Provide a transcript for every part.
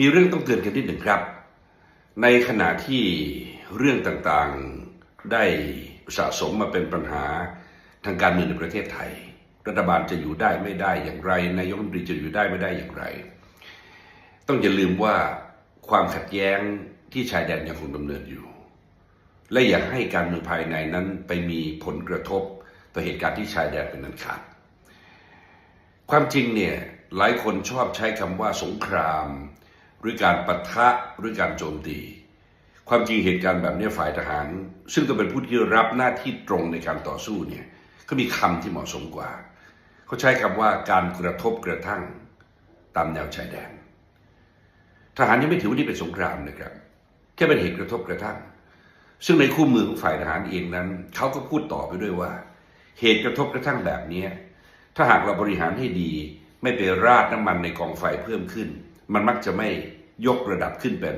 มีเรื่องต้องเตือนกันนิดหนึ่งครับ ในขณะที่เรื่องต่างๆได้สะสมมาเป็นปัญหาทางการเมืองในประเทศไทย รัฐบาลจะอยู่ได้ไม่ได้อย่างไรนายกรัฐมนตรีจะอยู่ได้ไม่ได้อย่างไร ต้องอย่าลืมว่าความขัดแย้งที่ชายแดนยังคงดำเนินอยู่ และอย่าให้การเมืองภายในนั้นไปมีผลกระทบต่อเหตุการณ์ที่ชายแดนเป็นนั้นขาดความจริงเนี่ยหลายคนชอบใช้คำว่าสงคราม รือการปะทะหรือการโจมตี ความจริงเหตุการณ์แบบนี้ฝ่ายทหาร ซึ่งก็เป็นผู้ที่รับหน้าที่ตรงในการต่อสู้เนี่ยก็มีคำที่เหมาะสมกว่า เขาใช้คำว่าการกระทบกระทั่งตามแนวชายแดน ทหารยังไม่ถือว่านี่เป็นสงครามนะครับแค่เป็นเหตุกระทบกระทั่ง ซึ่งในคู่มือของฝ่ายทหารเองนั้นเขาก็พูดต่อไปด้วยว่า เหตุกระทบกระทั่งแบบนี้ถ้าหากเราบริหารให้ดี ไม่ไปราดน้ำมันในกองไฟเพิ่มขึ้น มันมักจะไม่ ยกระดับขึ้นเป็น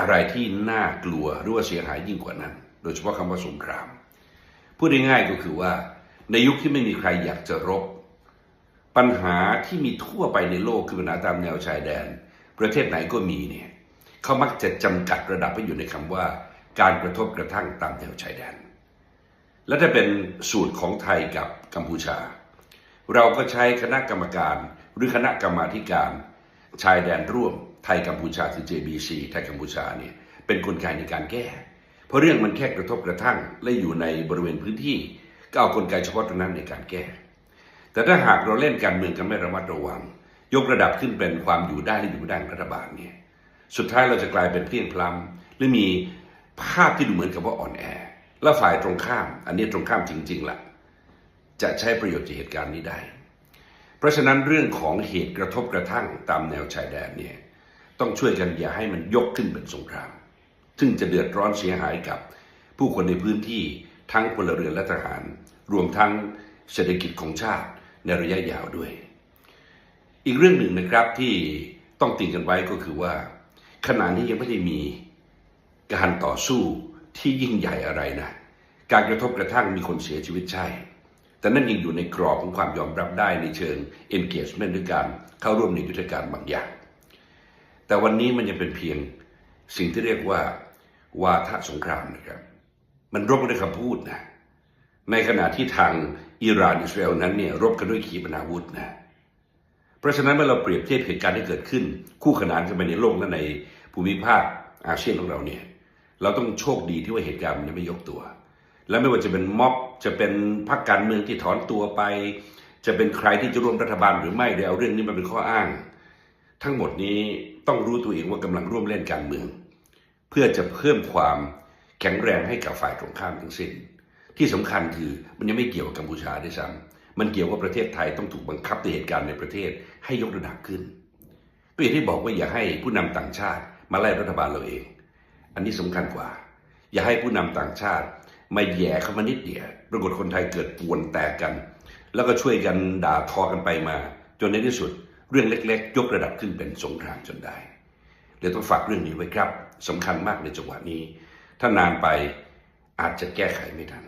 อะไรที่น่ากลัวหรือว่าเสียหายยิ่งกว่านั้น โดยเฉพาะคำว่าสงคราม พูดง่ายๆก็คือว่า ในยุคที่ไม่มีใครอยากจะรบ ปัญหาที่มีทั่วไปในโลกคือปัญหาตามแนวชายแดน ประเทศไหนก็มีเนี่ยเขามักจะจำกัดระดับไปอยู่ในคำว่า การกระทบกระทั่งตามแนวชายแดน และถ้าเป็นสูตรของไทยกับกัมพูชา เราก็ใช้คณะกรรมการหรือคณะกรรมาการ ชายแดนร่วมไทยกัมพูชาคือ JBC ไทยกัมพูชาเนี่ยเป็นกลไกในการแก้ เพราะเรื่องมันแค่กระทบกระทั่ง และอยู่ในบริเวณพื้นที่ ก็เอากลไกเฉพาะตรงนั้นในการแก้ แต่ถ้าหากเราเล่นการเมืองกันไม่ระมัดระวัง ยกระดับขึ้นเป็นความอยู่ได้หรือยู่ไม่ได้ของรัฐบาลเนี่ยสุดท้ายเราจะกลายเป็นเพี้ยงพล้ำหรือมีภาพที่ดูเหมือนกับว่าอ่อนแอ และฝ่ายตรงข้าม อันนี้ตรงข้ามจริงๆล่ะ จะใช้ประโยชน์จากเหตุการณ์นี้ได้ เพราะฉะนั้นเรื่องของเหตุกระทบกระทั่งตามแนวชายแดนเนี่ยต้องช่วยกันอย่าให้มันยกขึ้นเป็นสงคราม ซึ่งจะเดือดร้อนเสียหายกับ ผู้คนในพื้นที่ทั้งพลเรือนและทหาร รวมทั้งเศรษฐกิจของชาติในระยะยาวด้วย อีกเรื่องหนึ่งนะครับที่ต้องติงกันไว้ก็คือว่า ขณะนี้ยังไม่ได้มีการต่อสู้ที่ยิ่งใหญ่อะไรนะ การกระทบกระทั่งมีคนเสียชีวิตใช่ แต่นั่นยังอยู่ในกรอบของความยอมรับได้ในเชิง engagement ด้วยการเข้าร่วมในยุทธการบางอย่าง แต่วันนี้มันยังเป็นเพียงสิ่งที่เรียกว่าวาทะสงครามนะครับ มันรบกันด้วยคำพูดนะ ในขณะที่ทางอิหร่านอิสราเอลนั้นเนี่ยรบกันด้วยขีปนาวุธนะ เพราะฉะนั้นเมื่อเราเปรียบเทียบเหตุการณ์ที่เกิดขึ้น คู่ขนานกันไปในโลกและในภูมิภาคอาเซียนของเราเนี่ย เราต้องโชคดีที่ว่าเหตุการณ์มันยังไม่ยกตัว และไม่ว่าจะเป็นม็อบจะเป็นพรรคการเมืองที่ถอนตัวไป จะเป็นใครที่จะร่วมรัฐบาลหรือไม่เดี๋ยวเอาเรื่องนี้มาเป็นข้ออ้าง ทั้งหมดนี้ต้องรู้ตัวเองว่ากำลังร่วมเล่นการเมือง เพื่อจะเพิ่มความแข็งแรงให้กับฝ่ายตรงข้ามทั้งสิ้น ที่สำคัญคือมันยังไม่เกี่ยวกับกัมพูชาด้วยซ้ำมันเกี่ยวว่าประเทศไทยต้องถูกบังคับในเหตุการณ์ในประเทศให้ยกระดับขึ้นก็อย่างที่บอกว่าอย่าให้ผู้นำต่างชาติมาไล่รัฐบาลเราเอง อันนี้สำคัญกว่า อย่าให้ผู้นำต่างชาติ มาแย่เข้ามานิดเดียวปรากฏคนไทยเกิดปวนแตกกัน แล้วก็ช่วยกันด่าทอกันไปมา จนในที่สุด เรื่องเล็ก ๆ ยกระดับขึ้นเป็นสงครามจนได้เดี๋ยวต้องฝากเรื่องนี้ไว้ครับสำคัญมากในจังหวะนี้ ถ้านานไปอาจจะแก้ไขไม่ทัน